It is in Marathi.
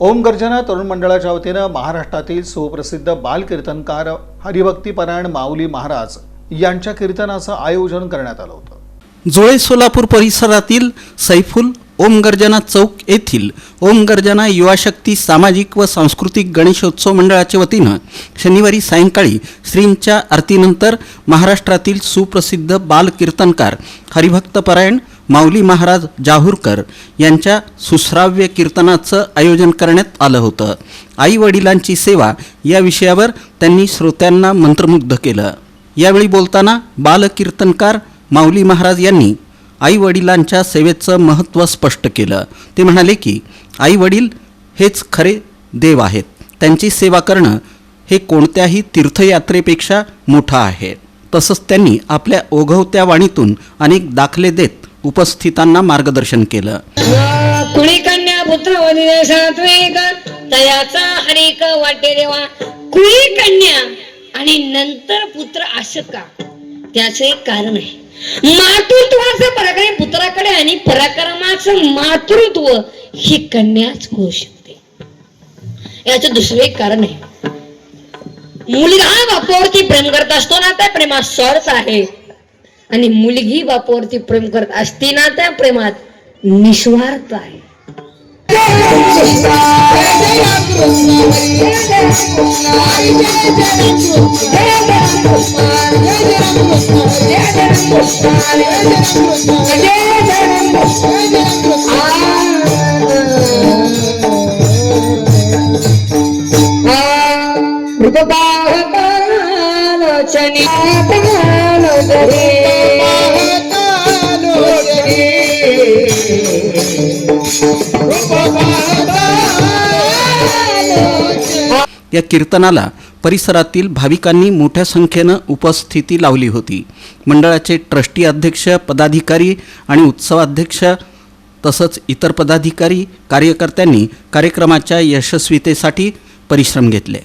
ओम गर्जना तरुण मंडळाच्या वतीनं महाराष्ट्रातील सुप्रसिद्ध बालकीर्तनकार हरिभक्तीपरायण माऊली महाराज यांच्या कीर्तनाचं आयोजन करण्यात आलं होतं. जुळे सोलापूर परिसरातील सैफुल ओम गर्जना चौक येथील ओम गर्जना युवाशक्ती सामाजिक व सांस्कृतिक गणेशोत्सव मंडळाच्या वतीनं शनिवारी सायंकाळी श्रींच्या आरतीनंतर महाराष्ट्रातील सुप्रसिद्ध बालकीर्तनकार हरिभक्तपरायण माऊली महाराज जाहूरकर यांच्या सुश्राव्य कीर्तनाचं आयोजन करण्यात आलं होतं. आई वडिलांची सेवा या विषयावर त्यांनी श्रोत्यांना मंत्रमुग्ध केलं. यावेळी बोलताना बालकीर्तनकार माऊली महाराज यांनी आई वडिलांच्या सेवेचं महत्त्व स्पष्ट केलं. ते म्हणाले की आई वडील हेच खरे देव आहेत. त्यांची सेवा करणं हे कोणत्याही तीर्थयात्रेपेक्षा मोठं आहे. तसंच त्यांनी आपल्या ओघवत्या वाणीतून अनेक दाखले देत उपस्थितांना मार्गदर्शन केलं. कुणी कन्या पुत्र वदिने सात्विक तयाचा हरिक वाटे देवा. कुणी कन्या आणि नंतर पुत्र आशक का? त्याचं एक कारण आहे. मातृत्वाचं पराक्रम पुत्राकडे आणि पराक्रमाचं मातृत्व ही कन्याच होऊ शकते. याचं दुसरं एक कारण आहे. मुलगा बापावरती प्रेम करत असतो ना त्या प्रेमा स्वार्थ आहे. आणि मुलगी बापावरती प्रेम करत असती ना त्या प्रेमात निस्वार्थ आहे. मृतपाहकालोचनी या कीर्तनाला परिसरातील भाविकांनी मोठ्या संख्येनं उपस्थिती लावली होती. मंडळाचे ट्रस्टी अध्यक्ष पदाधिकारी आणि उत्सवाध्यक्ष तसंच इतर पदाधिकारी कार्यकर्त्यांनी कार्यक्रमाच्या यशस्वीतेसाठी परिश्रम घेतले.